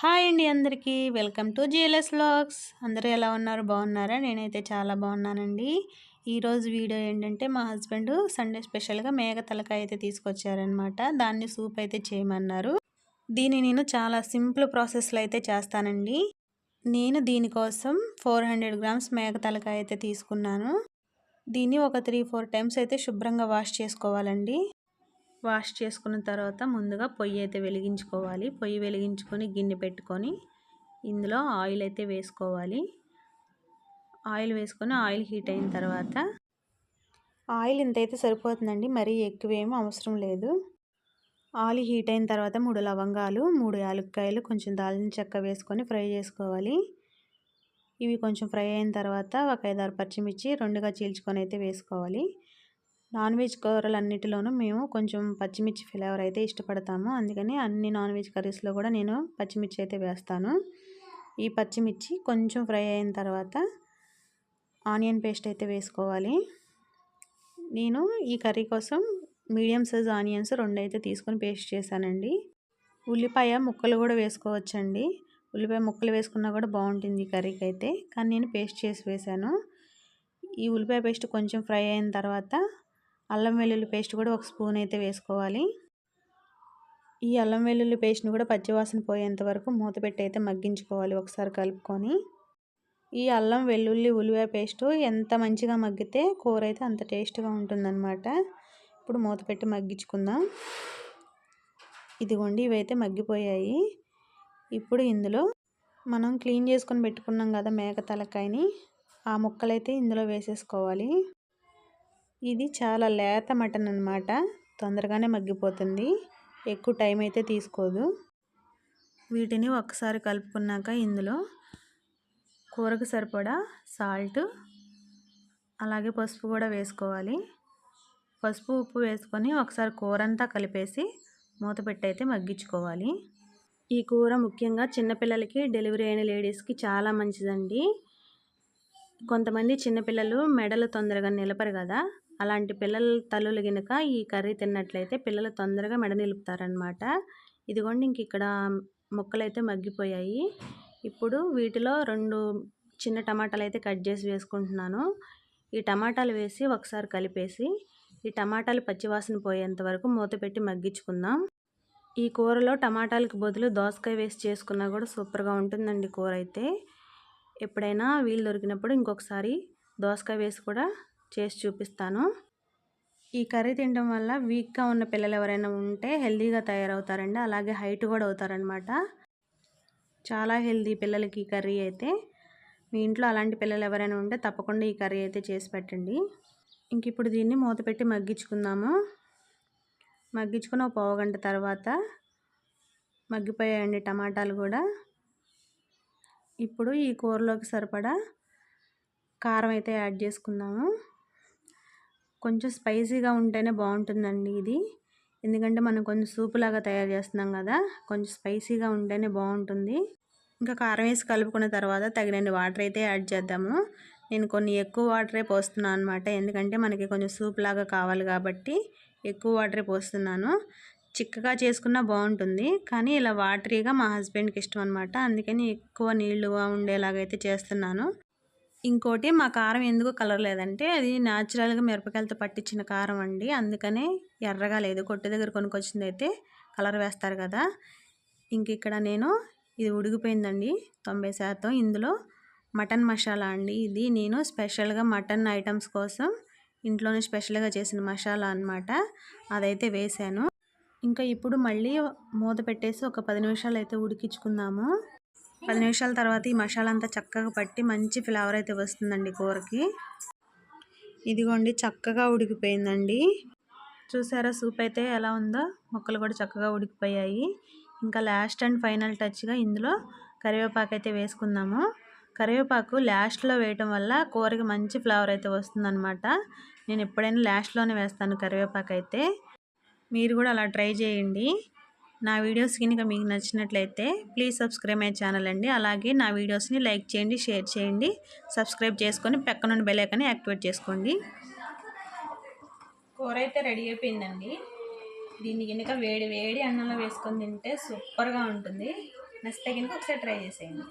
Hi అండి అందరికీ. Welcome to GLS vlogs. అందరూ ఎలా ఉన్నారు? బాగున్నారా? నేనైతే చాలా బాగున్నానండి. ఈరోజు వీడియో ఏంటంటే మా హస్బెండ్ సండే స్పెషల్గా మేక తలకాయ అయితే తీసుకొచ్చారనమాట దాన్ని సూప్ అయితే చేయమన్నారు. దీన్ని నేను చాలా సింపుల్ ప్రాసెస్లో అయితే చేస్తానండి. నేను దీనికోసం ఫోర్ హండ్రెడ్ గ్రామ్స్ మేక తలకాయ అయితే తీసుకున్నాను. దీన్ని ఒక త్రీ ఫోర్ టైమ్స్ అయితే శుభ్రంగా వాష్ చేసుకోవాలండి. వాష్ చేసుకున్న తర్వాత ముందుగా పొయ్యి అయితే వెలిగించుకోవాలి. పొయ్యి వెలిగించుకొని గిన్నె పెట్టుకొని ఇందులో ఆయిల్ అయితే వేసుకోవాలి. ఆయిల్ వేసుకొని ఆయిల్ హీట్ అయిన తర్వాత ఆయిల్ ఇంతైతే సరిపోతుందండి. మరీ ఎక్కువేమీ అవసరం లేదు. ఆయిల్ హీట్ అయిన తర్వాత మూడు లవంగాలు మూడు యాలక్కాయలు కొంచెం దాల్చిన చెక్క వేసుకొని ఫ్రై చేసుకోవాలి. ఇవి కొంచెం ఫ్రై అయిన తర్వాత ఒక ఐదారు పచ్చిమిర్చి రెండుగా చీల్చుకొని అయితే వేసుకోవాలి. నాన్ వెజ్ కూరలన్నిటిలోనూ మేము కొంచెం పచ్చిమిర్చి ఫ్లేవర్ అయితే ఇష్టపడతాము. అందుకని అన్ని నాన్ వెజ్ కర్రీస్లో కూడా నేను పచ్చిమిర్చి అయితే వేస్తాను. ఈ పచ్చిమిర్చి కొంచెం ఫ్రై అయిన తర్వాత ఆనియన్ పేస్ట్ అయితే వేసుకోవాలి. నేను ఈ కర్రీ కోసం మీడియం సైజ్ ఆనియన్స్ రెండు అయితే తీసుకొని పేస్ట్ చేశానండి. ఉల్లిపాయ ముక్కలు కూడా వేసుకోవచ్చండి. ఉల్లిపాయ ముక్కలు వేసుకున్నా కూడా బాగుంటుంది ఈ కర్రీకి అయితే కానీ నేను పేస్ట్ చేసి వేశాను. ఈ ఉల్లిపాయ పేస్ట్ కొంచెం ఫ్రై అయిన తర్వాత అల్లం వెల్లుల్లి పేస్ట్ కూడా ఒక స్పూన్ అయితే వేసుకోవాలి. ఈ అల్లం వెల్లుల్లి పేస్ట్ని కూడా పచ్చివాసన పోయేంత వరకు మూత పెట్టి అయితే మగ్గించుకోవాలి ఒకసారి కలుపుకొని. ఈ అల్లం వెల్లుల్లి ఉలివ పేస్ట్ ఎంత మంచిగా మగ్గితే కూర అయితే అంత టేస్ట్గా ఉంటుందన్నమాట. ఇప్పుడు మూత పెట్టి మగ్గించుకుందాం. ఇదిగోండి ఇవైతే మగ్గిపోయాయి. ఇప్పుడు ఇందులో మనం క్లీన్ చేసుకొని పెట్టుకున్నాం కదా మేక తలకాయని ఆ ముక్కలైతే ఇందులో వేసేసుకోవాలి. ఇది చాలా లేత మటన్ అనమాట తొందరగానే మగ్గిపోతుంది. ఎక్కువ టైం అయితే తీసుకోదు. వీటిని ఒకసారి కలుపుకున్నాక ఇందులో కూరకు సరిపడా సాల్ట్ అలాగే పసుపు కూడా వేసుకోవాలి. పసుపు ఉప్పు వేసుకొని ఒకసారి కూర అంతా కలిపేసి మూత పెట్టయితే మగ్గించుకోవాలి. ఈ కూర ముఖ్యంగా చిన్నపిల్లలకి డెలివరీ అయిన లేడీస్కి చాలా మంచిదండి. కొంతమంది చిన్నపిల్లలు మెడలు తొందరగా నిలపరు కదా. అలాంటి పిల్లల తల్లులు గనుక ఈ కర్రీ తిన్నట్లయితే పిల్లలు తొందరగా మెడ నిలుపుతారనమాట ఇదిగోండి ఇంక ఇక్కడ ముక్కలైతే మగ్గిపోయాయి. ఇప్పుడు వీటిలో రెండు చిన్న టమాటాలు అయితే కట్ చేసి వేసుకుంటున్నాను. ఈ టమాటాలు వేసి ఒకసారి కలిపేసి ఈ టమాటాలు పచ్చివాసన పోయేంత వరకు మూత పెట్టి మగ్గించుకుందాం. ఈ కూరలో టమాటాలకు బదులు దోసకాయ వేసి చేసుకున్నా కూడా సూపర్గా ఉంటుందండి కూర అయితే ఎప్పుడైనా వీలు దొరికినప్పుడు ఇంకొకసారి దోసకాయ వేసి కూడా చేసి చూపిస్తాను. ఈ కర్రీ తినడం వల్ల వీక్గా ఉన్న పిల్లలు ఎవరైనా ఉంటే హెల్తీగా తయారవుతారండి. అలాగే హైట్ కూడా అవుతారనమాట చాలా హెల్తీ పిల్లలకి ఈ కర్రీ అయితే. మీ ఇంట్లో అలాంటి పిల్లలు ఎవరైనా ఉంటే తప్పకుండా ఈ కర్రీ అయితే చేసి పెట్టండి. ఇంక ఇప్పుడు దీన్ని మూత పెట్టి మగ్గించుకుందాము. మగ్గించుకుని ఒక పావు గంట తర్వాత మగ్గిపోయాయండి టమాటాలు కూడా. ఇప్పుడు ఈ కూరలోకి సరిపడా కారం అయితే యాడ్ చేసుకుందాము. కొంచెం స్పైసీగా ఉంటేనే బాగుంటుందండి ఇది. ఎందుకంటే మనం కొంచెం సూపు లాగా తయారు చేస్తున్నాం కదా కొంచెం స్పైసీగా ఉంటేనే బాగుంటుంది. ఇంకా కారం వేసి కలుపుకున్న తర్వాత తగినన్ని వాటర్ అయితే యాడ్ చేద్దాము. నేను కొన్ని ఎక్కువ వాటరే పోస్తున్నాను అనమాట ఎందుకంటే మనకి కొంచెం సూప్ లాగా కావాలి కాబట్టి ఎక్కువ వాటరే పోస్తున్నాను. చిక్కగా చేసుకున్నా బాగుంటుంది కానీ ఇలా వాటరీగా మా హస్బెండ్కి ఇష్టం అనమాట అందుకని ఎక్కువ నీళ్ళుగా ఉండేలాగైతే చేస్తున్నాను. ఇంకోటి మా కారం ఎందుకు కలర్ లేదంటే అది న్యాచురల్గా మిరపకాయలతో పట్టించిన కారం అండి. అందుకనే ఎర్రగా లేదు. కొట్టు దగ్గర కొనుక్కొచ్చింది అయితే కలర్ వేస్తారు కదా. ఇంక ఇక్కడ నేను ఇది ఉడికిపోయిందండి. తొంభై శాతం ఇందులో మటన్ మసాలా అండి ఇది. నేను స్పెషల్గా మటన్ ఐటమ్స్ కోసం ఇంట్లోనే స్పెషల్గా చేసిన మసాలా అనమాట అదైతే వేసాను. ఇంకా ఇప్పుడు మళ్ళీ మూత పెట్టేసి ఒక పది నిమిషాలు అయితే ఉడికించుకుందాము. పది నిమిషాల తర్వాత ఈ మసాలా అంతా చక్కగా పట్టి మంచి ఫ్లేవర్ అయితే వస్తుందండి కూరకి. ఇదిగోండి చక్కగా ఉడికిపోయిందండి. చూసారా సూప్ అయితే ఎలా ఉందో? మొక్కలు కూడా చక్కగా ఉడికిపోయాయి. ఇంకా లాస్ట్ అండ్ ఫైనల్ టచ్గా ఇందులో కరివేపాకు అయితే వేసుకుందాము. కరివేపాకు లాస్ట్లో వేయటం వల్ల కూరకి మంచి ఫ్లేవర్ అయితే వస్తుందన్నమాట. నేను ఎప్పుడైనా లాస్ట్లోనే వేస్తాను కరివేపాకు అయితే. మీరు కూడా అలా ట్రై చేయండి. నా వీడియోస్ కనుక మీకు నచ్చినట్లయితే ప్లీజ్ సబ్స్క్రైబ్ మై ఛానల్ అండి. అలాగే నా వీడియోస్ని లైక్ చేయండి షేర్ చేయండి. సబ్స్క్రైబ్ చేసుకొని పక్కనుండి బెల్లైకని యాక్టివేట్ చేసుకోండి. కూర అయితే రెడీ అయిపోయిందండి. దీన్ని కనుక వేడి వేడి అన్నంలో వేసుకొని తింటే సూపర్గా ఉంటుంది. నచ్చితే కనుక ఒకసారి ట్రై చేసేయండి.